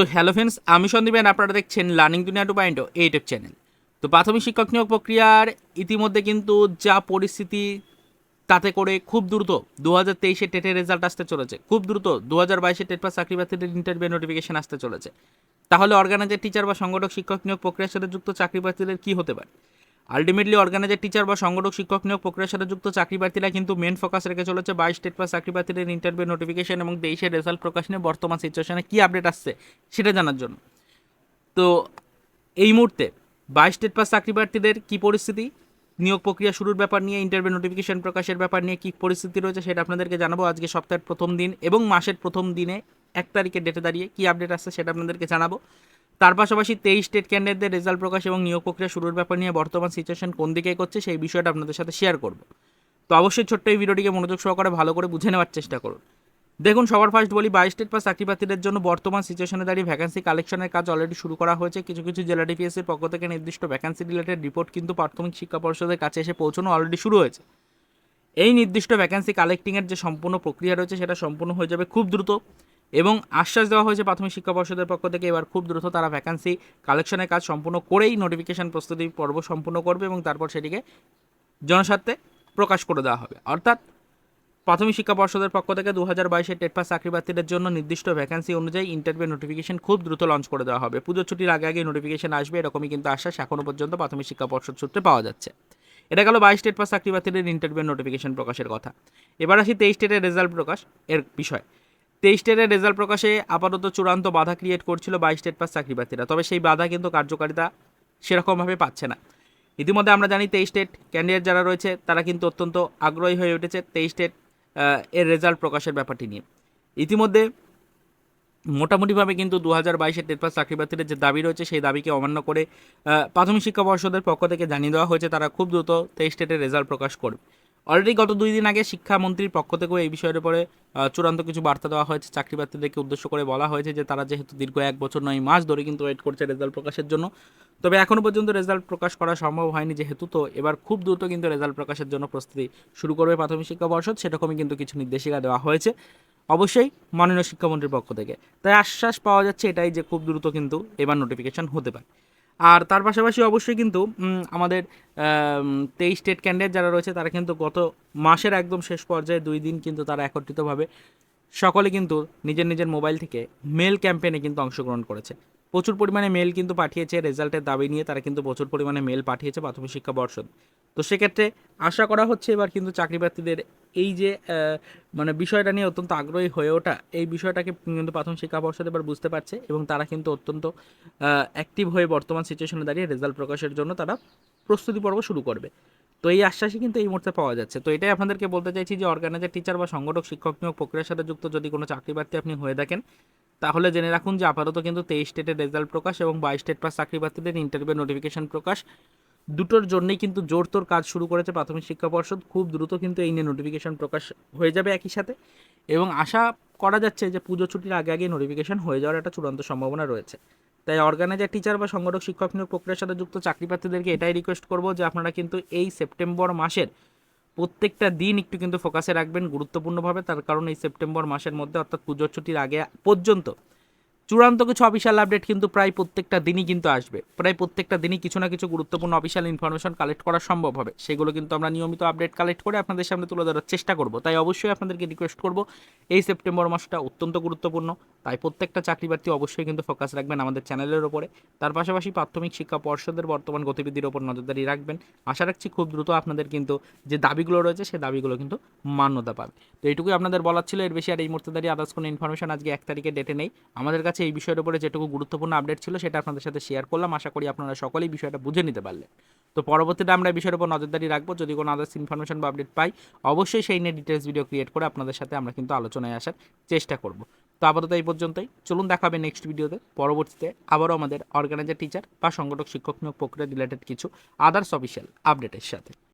তো hello friends আমি সন্দীপেন আপনারা দেখছেন লার্নিং দুনিয়া টু পয়েন্ট ইউটিউব চ্যানেল তো প্রাথমিক শিক্ষক নিয়োগ প্রক্রিয়ার ইতিমধ্যে কিন্তু যা পরিস্থিতি তাতে করে খুব দ্রুত দু হাজার তেইশে টেটের রেজাল্ট আসতে চলেছে। খুব দ্রুত দু হাজার বাইশে টেট পাস চাকরি প্রার্থীদের ইন্টারভিউ নোটিফিকেশন আসতে চলেছে। তাহলে অর্গানাইজার টিচার বা সংগঠক শিক্ষক নিয়োগ প্রক্রিয়ার সাথে যুক্ত চাকরি প্রার্থীদের কী হতে পারে? আলটিমেটলি অর্গানাইজার টিচার বা সংগঠক, শিক্ষক নিয়োগ প্রক্রিয়ার সাথে যুক্ত চাকরি প্রার্থীরা কিন্তু মেন ফোকাস রেখে চলেছে বাইশ স্টেট পাস চাকরি প্রার্থীদের ইন্টারভিউ নোটিফিকেশন এবং তেইশের রেজাল্ট প্রকাশ নিয়ে বর্তমান সিচুয়েশনে কী আপডেট আসছে সেটা জানার জন্য। তো এই মুহূর্তে বাইশ স্টেট পাস চাকরি প্রার্থীদের কী পরিস্থিতি? নিয়োগ প্রক্রিয়া শুরুর ব্যাপার নিয়ে ইন্টারভিউ নোটিফিকেশন প্রকাশের ব্যাপার নিয়ে কী পরিস্থিতি রয়েছে সেটা আপনাদেরকে জানাব আজকে সপ্তাহের প্রথম দিন এবং মাসের প্রথম দিনে এক তারিখের ডেটে দাঁড়িয়ে কী আপডেট আসছে সেটা আপনাদেরকে জানাব। তার পাশাপাশি তেইশ স্টেট ক্যান্ডিডেটদের রেজাল্ট প্রকাশ এবং নিয়োগ প্রক্রিয়া শুরুর ব্যাপার নিয়ে বর্তমান সিচুয়েশন কোন দিকে করছে সেই বিষয়টা আপনাদের সাথে শেয়ার করব। তো অবশ্যই ছোট্ট এই ভিডিওটিকে মনোযোগ সহকারে ভালো করে বুঝে নেওয়ার চেষ্টা করুন। দেখুন, সবার ফার্স্ট বলি, বাইশ স্টেট পাস চাকরি প্রার্থীদের জন্য বর্তমান সিচুয়েশনে দাঁড়িয়ে ভ্যাকান্সি কালেকশনের কাজ অলরেডি শুরু করা হয়েছে। কিছু কিছু জেলা ডিপিএসের পক্ষ থেকে নির্দিষ্ট ভ্যাকান্সি রিলেটেড রিপোর্ট কিন্তু প্রাথমিক শিক্ষা পর্ষদের কাছে এসে পৌঁছানো অলরেডি শুরু হয়েছে। এই নির্দিষ্ট ভ্যাকান্সি কালেক্টিংয়ের যে সম্পূর্ণ প্রক্রিয়া রয়েছে, সেটা সম্পূর্ণ হয়ে যাবে খুব দ্রুত। এবং আশ্বাস দেওয়া হয়েছে প্রাথমিক শিক্ষা পর্ষদের পক্ষ থেকে, এবার খুব দ্রুত তারা ভ্যাকান্সি কালেকশনের কাজ সম্পূর্ণ করেই নোটিফিকেশান প্রস্তুতি পর্ব সম্পূর্ণ করবে এবং তারপর সেটিকে জনস্বার্থে প্রকাশ করে দেওয়া হবে। অর্থাৎ প্রাথমিক শিক্ষা পর্ষদের পক্ষ থেকে দু হাজার বাইশের টেট পাস চাকরি প্রার্থীদের জন্য নির্দিষ্ট ভ্যাকান্সি অনুযায়ী ইন্টারভিউ নোটিফিকেশন খুব দ্রুত লঞ্চ করে দেওয়া হবে। পুজোর ছুটির আগে আগে নোটিফিকেশন আসবে, এরকমই কিন্তু আশ্বাস এখনও পর্যন্ত প্রাথমিক শিক্ষা পর্ষদ সূত্রে পাওয়া যাচ্ছে। এটা গেল বাইশ স্টেট পাস চাকরি প্রার্থীদের ইন্টারভিউ নোটিফিকেশন প্রকাশের কথা। এবার আসি তেইশ স্টেটের রেজাল্ট প্রকাশ এর বিষয়। তেইশ স্টেটের রেজাল্ট প্রকাশে আপাতত চূড়ান্ত বাধা ক্রিয়েট করছিল বাইশ স্টেট পাস চাকরি প্রার্থীরা তবে সেই বাধা কিন্তু কার্যকারিতা সেরকমভাবে পাচ্ছে না। ইতিমধ্যে আমরা জানি তেইশ স্টেট ক্যান্ডিডেট যারা রয়েছে, তারা কিন্তু অত্যন্ত আগ্রহী হয়ে উঠেছে তেইশ স্টেট এর রেজাল্ট প্রকাশের ব্যাপারটি নিয়ে। ইতিমধ্যে মোটামুটিভাবে কিন্তু দু হাজার বাইশের টেট পাস চাকরি প্রার্থীদের যে দাবি রয়েছে, সেই দাবিকে অমান্য করে প্রাথমিক শিক্ষা পর্ষদের পক্ষ থেকে জানিয়ে দেওয়া হয়েছে, তারা খুব দ্রুত তেইশ স্টেটের রেজাল্ট প্রকাশ করবে। অলরেডি গত দুই দিন আগে শিক্ষামন্ত্রীর পক্ষ থেকেও এই বিষয়ের উপরে চূড়ান্ত কিছু বার্তা দেওয়া হয়েছে। চাকরি প্রার্থীদেরকে উদ্দেশ্য করে বলা হয়েছে যে, তারা যেহেতু দীর্ঘ এক বছর নয় মাস ধরে কিন্তু ওয়েট করছে রেজাল্ট প্রকাশের জন্য। তবে এখনও পর্যন্ত রেজাল্ট প্রকাশ করা সম্ভব হয়নি যেহেতু, তো এবার খুব দ্রুত কিন্তু রেজাল্ট প্রকাশের জন্য প্রস্তুতি শুরু করবে প্রাথমিক শিক্ষা পর্ষদ। সেরকমই কিন্তু কিছু নির্দেশিকা দেওয়া হয়েছে, অবশ্যই মাননীয় শিক্ষামন্ত্রীর পক্ষ থেকে। তাই আশ্বাস পাওয়া যাচ্ছে এটাই যে খুব দ্রুত কিন্তু এবার নোটিফিকেশন হতে পারে। আর তার পাশাপাশি অবশ্যই কিন্তু আমাদের তেইশ স্টেট ক্যান্ডিডেট যারা রয়েছে, তারা কিন্তু গত মাসের একদম শেষ পর্যায়ে দুই দিন কিন্তু তারা একত্রিতভাবে সকলে কিন্তু নিজের নিজের মোবাইল থেকে মেল ক্যাম্পেইনে কিন্তু অংশগ্রহণ করেছে। প্রচুর পরিমাণে মেল কিন্তু পাঠিয়েছে রেজাল্টের দাবি নিয়ে তারা কিন্তু প্রচুর পরিমাণে মেল পাঠিয়েছে প্রাথমিক শিক্ষা পর্ষদ। তো সেক্ষেত্রে আশা করা হচ্ছে এবার কিন্তু চাকরি প্রার্থীদের এই যে মানে বিষয়টা নিয়ে অত্যন্ত আগ্রহী হয়ে ওঠা, এই বিষয়টাকে কিন্তু প্রাথমিক শিক্ষা পর্ষদ এবার বুঝতে পারছে এবং তারা কিন্তু অত্যন্ত অ্যাক্টিভ হয়ে বর্তমান সিচুয়েশনে দাঁড়িয়ে রেজাল্ট প্রকাশের জন্য তারা প্রস্তুতি পর্ব শুরু করবে। তো এই আশ্বাসই কিন্তু এই মুহূর্তে পাওয়া যাচ্ছে। তো এটাই আপনাদেরকে বলতে চাইছি যে অর্গানাইজার টিচার বা সংগঠক, শিক্ষক নিয়োগ প্রক্রিয়ার সাথে যুক্ত যদি কোনো চাকরি প্রার্থী আপনি হয়ে থাকেন তাহলে জেনে রাখুন যে আপাতত কিন্তু তেইশ স্টেটের রেজাল্ট প্রকাশ এবং বাইশ স্টেট পাস চাকরি প্রার্থীদের ইন্টারভিউ নোটিফিকেশন প্রকাশ। দুটোর জন্যই কিন্তু জোরতোর কাজ শুরু করেছে প্রাথমিক শিক্ষা পর্ষদ। খুব দ্রুত কিন্তু এই নিয়ে নোটিফিকেশন প্রকাশ হয়ে যাবে একই সাথে। এবং আশা করা যাচ্ছে যে পুজো ছুটির আগে আগে নোটিফিকেশন হয়ে যাওয়ার একটা চূড়ান্ত সম্ভাবনা রয়েছে। তাই অর্গানাইজার টিচার বা সংগঠক, শিক্ষক নিয়োগ প্রক্রিয়ার সাথে যুক্ত চাকরি প্রার্থীদেরকে এটাই রিকোয়েস্ট করব যে আপনারা কিন্তু এই সেপ্টেম্বর মাসের প্রত্যেকটা দিন একটু কিন্তু ফোকাসে রাখবেন গুরুত্বপূর্ণভাবে। তার কারণ এই সেপ্টেম্বর মাসের মধ্যে অর্থাৎ পুজোর ছুটির আগে পর্যন্ত চূড়ান্ত কিছু অফিসিয়াল আপডেট কিন্তু প্রায় প্রত্যেকটা দিনই কিন্তু আসবে। প্রায় প্রত্যেকটা দিনই কিছু না কিছু গুরুত্বপূর্ণ অফিসিয়াল ইনফরমেশন কালেক্ট করা সম্ভব হবে। সেগুলো কিন্তু আমরা নিয়মিত আপডেট কালেক্ট করে আপনাদের সামনে তুলে ধরার চেষ্টা করব। তাই অবশ্যই আপনাদেরকে রিকোয়েস্ট করব, এই সেপ্টেম্বর মাসটা অত্যন্ত গুরুত্বপূর্ণ। তাই প্রত্যেকটা চাকরি প্রার্থী অবশ্যই কিন্তু ফোকাস রাখবেন আমাদের চ্যানেলের ওপরে। তার পাশাপাশি প্রাথমিক শিক্ষা পর্ষদের বর্তমান গতিবিধির ওপর নজরদারি রাখবেন। আশা রাখছি খুব দ্রুত আপনাদের কিন্তু যে দাবিগুলো রয়েছে সেই দাবিগুলো কিন্তু মান্যতা পাবে। তো এইটুকুই আপনাদের বলার ছিল। এর বেশি আর এই মুহূর্তে দাঁড়িয়ে আদার্স কোনো ইনফরমেশন আজকে এক তারিখে ডেটে নেই। আমাদের কাছে এই বিষয়ের উপরে যেটুকু গুরুত্বপূর্ণ আপডেট ছিল সেটা আপনাদের সাথে শেয়ার করলাম। আশা করি আপনারা সকলেই বিষয়টা বুঝে নিতে পারলেন। তো পরবর্তীতে আমরা বিষয়ের উপর নজরদারি রাখব। যদি কোনো আদার্স ইনফরমেশন বা আপডেট পাই, অবশ্যই সেই নিয়ে ডিটেলস ভিডিও ক্রিয়েট করে আপনাদের সাথে আমরা কিন্তু আলোচনায় আসার চেষ্টা করব। তো আপাতত এই পর্যন্তই। চলুন দেখা হবে নেক্সট ভিডিওতে পরবর্তীতে আবারও আমাদের অর্গানাইজার টিচার বা সংগঠক, শিক্ষক নিয়োগ প্রক্রিয়া রিলেটেড কিছু আদার্স অফিসিয়াল আপডেটের সাথে।